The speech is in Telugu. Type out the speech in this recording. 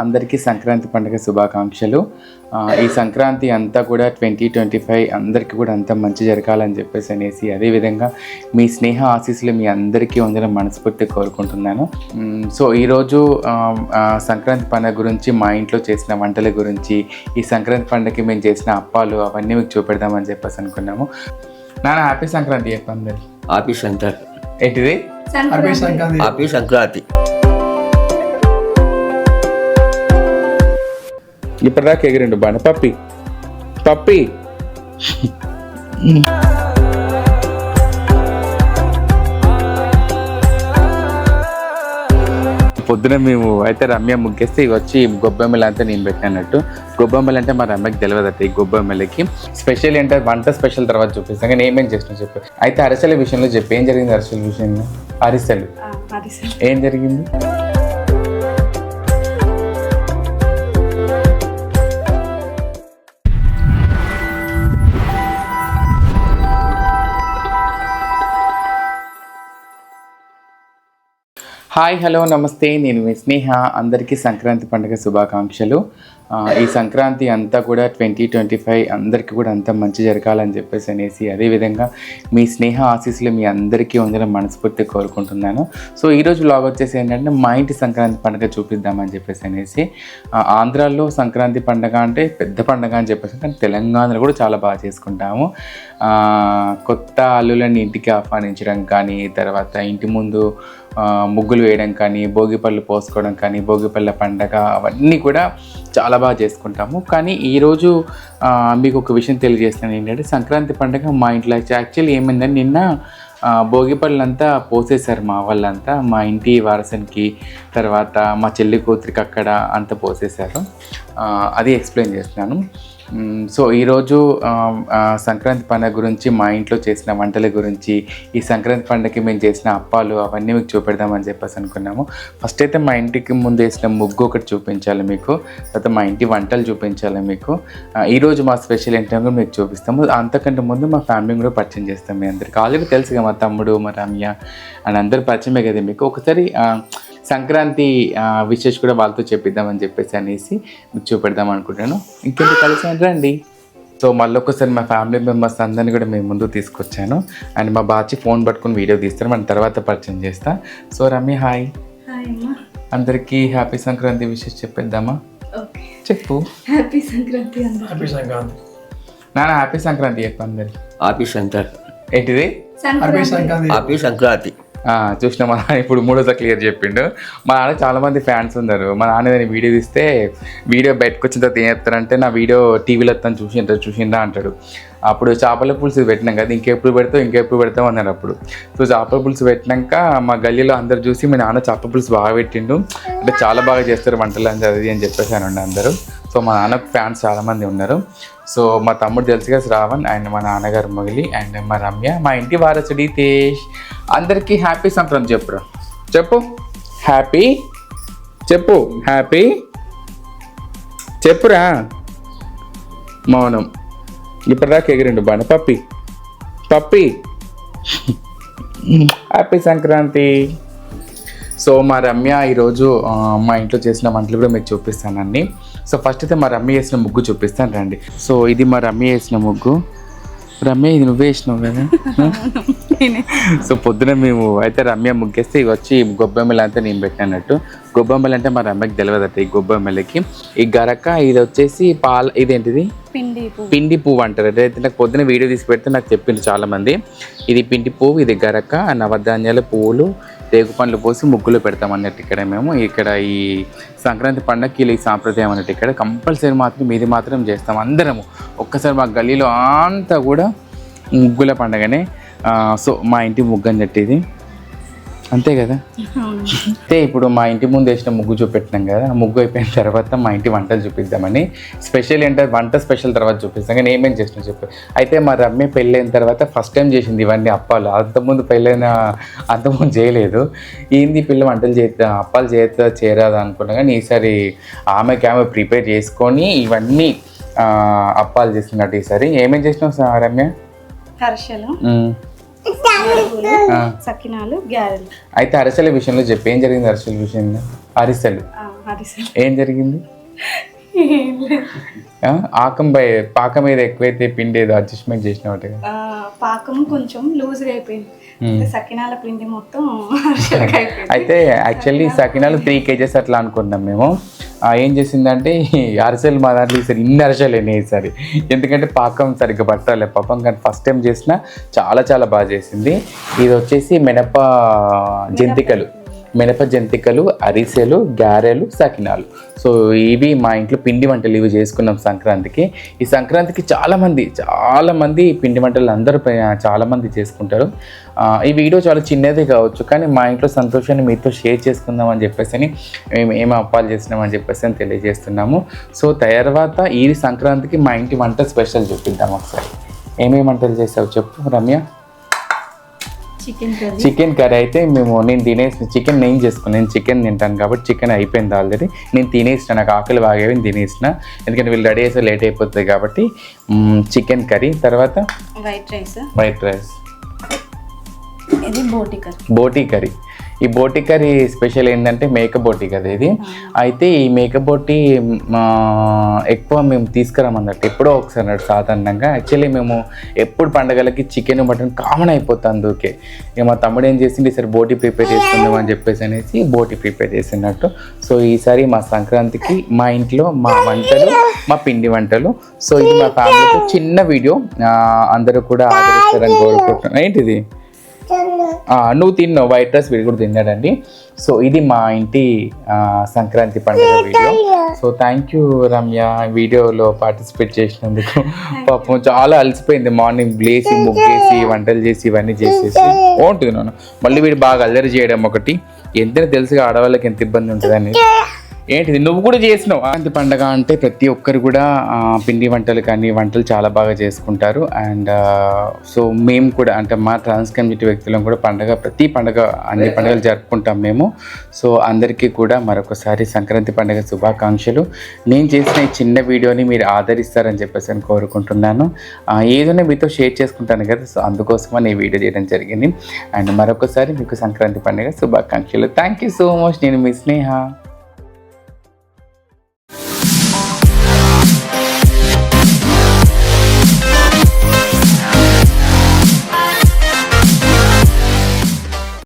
అందరికీ సంక్రాంతి పండుగ శుభాకాంక్షలు. ఈ సంక్రాంతి అంతా కూడా ట్వంటీ ట్వంటీ ఫైవ్ అందరికీ కూడా అంతా మంచి జరగాలని చెప్పేసి అనేసి అదేవిధంగా మీ స్నేహ ఆశీస్సులు మీ అందరికీ ఉందని మనస్ఫూర్తిగా కోరుకుంటున్నాను. సో ఈరోజు సంక్రాంతి పండుగ గురించి మా ఇంట్లో చేసిన వంటల గురించి ఈ సంక్రాంతి పండుగకి మేము చేసిన అప్పాలు అవన్నీ మీకు చూపెడదామని చెప్పేసి అనుకున్నాము. నాన్న హ్యాపీ సంక్రాంతి చెప్పండి. హ్యాపీ సంక్రాంతి. ఏంటిది? హ్యాపీ సంక్రాంతి. హ్యాపీ సంక్రాంతి. ఇప్పటిదాకా ఎగిరిండు బాణ పప్పి. పప్పి. పొద్దున మేము అయితే రమ్య ముగ్గేస్తే ఇవి వచ్చి గొబ్బెమ్మలు అంతా నేను పెట్టినట్టు గొబ్బెమ్మలు అంటే మా రమ్యకి తెలియదట ఈ గొబ్బెమ్మలకి. స్పెషల్ ఏంటంటే వంట స్పెషల్ తర్వాత చూపిస్తాను కానీ ఏమేం చేసిన చెప్పు. అయితే అరిసెల విషయంలో చెప్పు. ఏం జరిగింది అరిసెల విషయంలో? అరిసెలు. ఏం జరిగింది? హాయ్ హలో నమస్తే. నేను మీ స్నేహ. అందరికీ సంక్రాంతి పండుగ శుభాకాంక్షలు. ఈ సంక్రాంతి అంతా కూడా ట్వంటీ ట్వంటీ ఫైవ్ అందరికీ కూడా అంతా మంచి జరగాలని చెప్పేసి అనేసి అదేవిధంగా మీ స్నేహ ఆశీస్సులు మీ అందరికీ ఉందని మనస్ఫూర్తిగా కోరుకుంటున్నాను. సో ఈరోజు లాగ్ వచ్చేసి ఏంటంటే మా ఇంటి సంక్రాంతి పండుగ చూపిద్దామని చెప్పేసి అనేసి ఆంధ్రాలో సంక్రాంతి పండుగ అంటే పెద్ద పండుగ అని చెప్పేసి కానీ తెలంగాణలో కూడా చాలా బాగా చేసుకుంటాము. కొత్త అల్లులని ఇంటికి ఆహ్వానించడం కానీ తర్వాత ఇంటి ముందు ముగ్గులు వేయడం కానీ భోగి పళ్ళు పోసుకోవడం కానీ భోగి పళ్ళ పండగ అవన్నీ కూడా చాలా బాగా చేసుకుంటాము. కానీ ఈరోజు మీకు ఒక విషయం తెలియజేస్తాను ఏంటంటే సంక్రాంతి పండుగ మా ఇంట్లో యాక్చువల్లీ ఏమైందని నిన్న ఆ, భోగి పళ్ళంతా పోసేశారు మా వాళ్ళంతా. మా ఇంటి వారసునికి తర్వాత మా చెల్లి కూతురికి అక్కడ అంతా పోసేశారు. అది ఎక్స్ప్లెయిన్ చేస్తున్నాను. సో ఈరోజు సంక్రాంతి పండుగ గురించి మా ఇంట్లో చేసిన వంటల గురించి ఈ సంక్రాంతి పండుగకి మేము చేసిన అప్పాలు అవన్నీ మీకు చూపెడదామని చెప్పేసి అనుకున్నాము. ఫస్ట్ అయితే మా ఇంటికి ముందు వేసిన ముగ్గు ఒకటి చూపించాలి మీకు. తర్వాత మా ఇంటి వంటలు చూపించాలి మీకు. ఈరోజు మా స్పెషల్ ఏంటో కూడా మీకు చూపిస్తాము. అంతకంటే ముందు మా ఫ్యామిలీ కూడా పరిచయం చేస్తాం మీ అందరికి. ఆల్రెడీ తెలుసు కదా మా తమ్ముడు మా రమ్య అండ్ అందరు పరిచయమే కదా మీకు. ఒకసారి సంక్రాంతి విశేష్ కూడా వాళ్ళతో చెప్పిద్దామని చెప్పేసి అనేసి మీకు చూపెడదాం అనుకుంటాను ఇంకేంటి కలిసి రండి సో మళ్ళీ ఒకసారి మా ఫ్యామిలీ మెంబర్స్ అందరినీ కూడా మేము ముందు తీసుకొచ్చాను. అండ్ మా బాచి ఫోన్ పట్టుకుని వీడియో తీస్తారు మన తర్వాత పరిచయం చేస్తా. So Ramya hi. అందరికీ హ్యాపీ సంక్రాంతి విషెస్ చెప్పేద్దామా? ఓకే. చెప్పు. Happy Sankranti happy Sankranti. నాన్న హ్యాపీ సంక్రాంతి చెప్పు అందరికి. హ్యాపీ సంక్రాంతి. ఏంటిది? హ్యాపీ సంక్రాంతి. హ్యాపీ సంక్రాంతి. చూసిన మా నాన్న ఇప్పుడు మూడోసారి క్లియర్ చెప్పిండు. మా నాన్న చాలామంది ఫ్యాన్స్ ఉన్నారు. మా నాన్న ఏదైనా వీడియో తీస్తే వీడియో బయటకు వచ్చిన తర్వాత ఏం చెప్తారంటే నా వీడియో టీవీలో తను చూసిందా చూసిందా అంటాడు. అప్పుడు చేపల పులుసు పెట్టినాం కదా ఇంకెప్పుడు పెడతావు ఇంకెప్పుడు పెడతావు అన్నారు అప్పుడు. సో చేపల పులుసు పెట్టినాక మా గల్లీలో అందరు చూసి మీ నాన్న చేపల పులుసు బాగా పెట్టిండు. అంటే చాలా బాగా చేస్తారు వంటలు అని అది అని చెప్పేసి అని అందరూ. సో మా నాన్నకు ఫ్యాన్స్ చాలామంది ఉన్నారు. సో మా తమ్ముడు తెలుసుగా శ్రావణ్ అండ్ మా నాన్నగారు మొగిలి అండ్ మా రమ్య మా ఇంటి వారసుడి తేష్ అందరికీ హ్యాపీ సంక్రాంతి చెప్పురా. చెప్పు. హ్యాపీ. చెప్పు. హ్యాపీ. చెప్పురా. మౌనం. ఇప్పటిదాకా ఎగిరిండు బాణ పప్పి. పప్పి. హ్యాపీ సంక్రాంతి. సో మా రమ్య ఈరోజు మా ఇంట్లో చేసిన వంటలు కూడా మీకు చూపిస్తానండి. సో ఫస్ట్ అయితే మా రమ్య వేసిన ముగ్గు చూపిస్తాను రండి. సో ఇది మా రమ్య వేసిన ముగ్గు. రమ్య ఇది నువ్వే వేసినావు కదా? సో పొద్దున మేము అయితే రమ్య ముగ్గేస్తే ఇవి వచ్చి గొబ్బెమ్మలు అంతా నేను పెట్టినట్టు. గొబ్బెమ్మలు అంటే మా రమ్యకి తెలియదట ఈ గొబ్బెమ్మలకి. ఈ గరక ఇది వచ్చేసి పాల ఇదేంటిది? పిండి పిండి పువ్వు అంటారు. అయితే నాకు పొద్దున వీడియో తీసి పెడితే నాకు చెప్పింది చాలా మంది ఇది పిండి పువ్వు ఇది గరక నవధాన్యాల పువ్వులు రేగు పండ్లు పోసి ముగ్గులు పెడతాం అన్నట్టు ఇక్కడ మేము. ఇక్కడ ఈ సంక్రాంతి పండగకి ఈ సాంప్రదాయం అన్నట్టు ఇక్కడ కంపల్సరీ మాత్రం ఇది మాత్రం చేస్తాం అందరము. ఒక్కసారి మా గల్లీలో అంతా కూడా ముగ్గుల పండగనే. సో మా ఇంటి ముగ్గు అని ఇది అంతే కదా? అయితే ఇప్పుడు మా ఇంటి ముందు వేసిన ముగ్గు చూపెట్టినాం కదా ఆ ముగ్గు అయిపోయిన తర్వాత మా ఇంటి వంటలు చూపిద్దామని. స్పెషల్ ఏంటంటే వంట స్పెషల్ తర్వాత చూపిస్తాం కానీ ఏమేం చేసినా చెప్పు. అయితే మా రమ్య పెళ్ళైన తర్వాత ఫస్ట్ టైం చేసింది ఇవన్నీ అప్పాలు. అంతకుముందు పెళ్ళైన అంతకుముందు చేయలేదు. ఏంది పిల్ల వంటలు చేద్దా అప్పాలు చేద్దా చేరాదా అనుకున్నా కానీ ఈసారి ఆమెకి ఆమె ప్రిపేర్ చేసుకొని ఇవన్నీ అప్పాలు చేస్తున్నట్టు ఈసారి. ఏమేం చేసినావు రమ్య? హర్షలు. సకినాలు గ్యారెలు. అయితే అరిసెల విషయంలో చెప్పు ఏం జరిగింది అరిసెల విషయంలో? అరిసెలు. ఏం జరిగింది? ఆకం పాకం మీద ఎక్కువైతే పిండి ఏదో అడ్జస్ట్మెంట్ చేసినట్టుగా ఆ, పాకం కొంచెం లూజ్గా అయిపోయింది. సకినాల పిండి మొత్తం అయితే యాక్చువల్లీ సకినాలు త్రీ కేజెస్ అట్లా అనుకున్నాం మేము. ఏం చేసిందంటే అరిసెలు మా దాంట్లో ఈసారి ఇన్ని అరిసెలు అయినాయి ఈసారి. ఎందుకంటే పాకం సరిగ్గా పట్టాలి పాపం కానీ ఫస్ట్ టైం చేసిన చాలా చాలా బాగా చేసింది. ఇది వచ్చేసి మినప జంతికలు. మినప జంతికలు అరిసెలు గారెలు సకినాలు. సో ఇవి మా ఇంట్లో పిండి వంటలు ఇవి చేసుకున్నాం సంక్రాంతికి. ఈ సంక్రాంతికి చాలామంది చాలామంది పిండి వంటలు అందరూ చాలామంది చేసుకుంటారు. ఈ వీడియో చాలా చిన్నది కావచ్చు కానీ మా ఇంట్లో సంతోషాన్ని మీతో షేర్ చేసుకుందాం అని చెప్పేసి అని మేము ఏం అప్పాలు చేసినామని చెప్పేసి అని తెలియజేస్తున్నాము. సో తర్వాత ఈ సంక్రాంతికి మా ఇంటి వంట స్పెషల్ చూపిద్దాం ఒకసారి. ఏమేమి వంటలు చేసావు చెప్పు Ramya. Chicken curry. Chicken curry అయితే మేము నేను తినేసిన చికెన్ నేను చేసుకున్నాను నేను చికెన్ తింటాను కాబట్టి చికెన్ అయిపోయింది ఆల్రెడీ. నేను తినేసిన నాకు ఆకలి బాగా నేను తినేసిన. ఎందుకంటే వీళ్ళు రెడీ చేస్తే లేట్ అయిపోతుంది కాబట్టి చికెన్ కర్రీ తర్వాత వైట్ రైస్ వైట్ రైస్. ఇది బోటి కర్రీ. బోటీ కర్రీ. ఈ బోటీ కర్రీ స్పెషల్ ఏంటంటే మేక బోటీ కదా ఇది. అయితే ఈ మేక బోటీ ఎక్కువ మేము తీసుకురామన్నట్టు ఎప్పుడో ఒకసారి అన్నట్టు సాధారణంగా. యాక్చువల్లీ మేము ఎప్పుడు పండగలకి చికెన్ మటన్ కామన్ అయిపోతుంది ఓకే ఇక మా తమ్ముడు ఏం చేసింది ఈసారి బోటీ ప్రిపేర్ చేసుకుందాం అని చెప్పేసి అనేసి బోటీ ప్రిపేర్ చేసినట్టు. సో ఈసారి మా సంక్రాంతికి మా ఇంట్లో మా వంటలు మా పిండి వంటలు. సో ఇది మా ఫ్యామిలీతో చిన్న వీడియో. అందరూ కూడా ఆదరిస్తారని కోరుకుంటున్నాను ఏంటిది? నువ్వు తిన్నావు వైట్ రైస్ వీడు కూడా తిన్నాడండి. సో ఇది మా ఇంటి సంక్రాంతి పండుగ video. So thank you Ramya వీడియోలో పార్టిసిపేట్ చేసినందుకు. పాపం చాలా అలసిపోయింది మార్నింగ్ లేసి ముగ్గేసి వంటలు చేసి ఇవన్నీ చేసేసి. బాగుంటుంది నాన్న మళ్ళీ వీడు బాగా అల్లరి చేయడం ఒకటి. ఎంత తెలుసుగా ఆడవాళ్ళకి ఎంత ఇబ్బంది ఉంటుందని. ఏంటిది? నువ్వు కూడా చేసినావు? సంక్రాంతి పండగ అంటే ప్రతి ఒక్కరు కూడా పిండి వంటలు కానీ వంటలు చాలా బాగా చేసుకుంటారు. అండ్ సో మేము కూడా అంటే మా ట్రాన్స్ కమ్యూనిటీ వ్యక్తులం కూడా పండగ ప్రతి పండగ అన్ని పండుగలు జరుపుకుంటాం మేము. సో అందరికీ కూడా మరొకసారి సంక్రాంతి పండుగ శుభాకాంక్షలు. నేను చేసిన ఈ చిన్న వీడియోని మీరు ఆదరిస్తారని చెప్పేసి అని కోరుకుంటున్నాను. ఏదైనా మీతో షేర్ చేసుకుంటాను కదా సో అందుకోసమని ఈ వీడియో చేయడం జరిగింది. అండ్ మరొకసారి మీకు సంక్రాంతి పండుగ శుభాకాంక్షలు. థ్యాంక్ యూ సో మచ్ నేను మీ స్నేహ.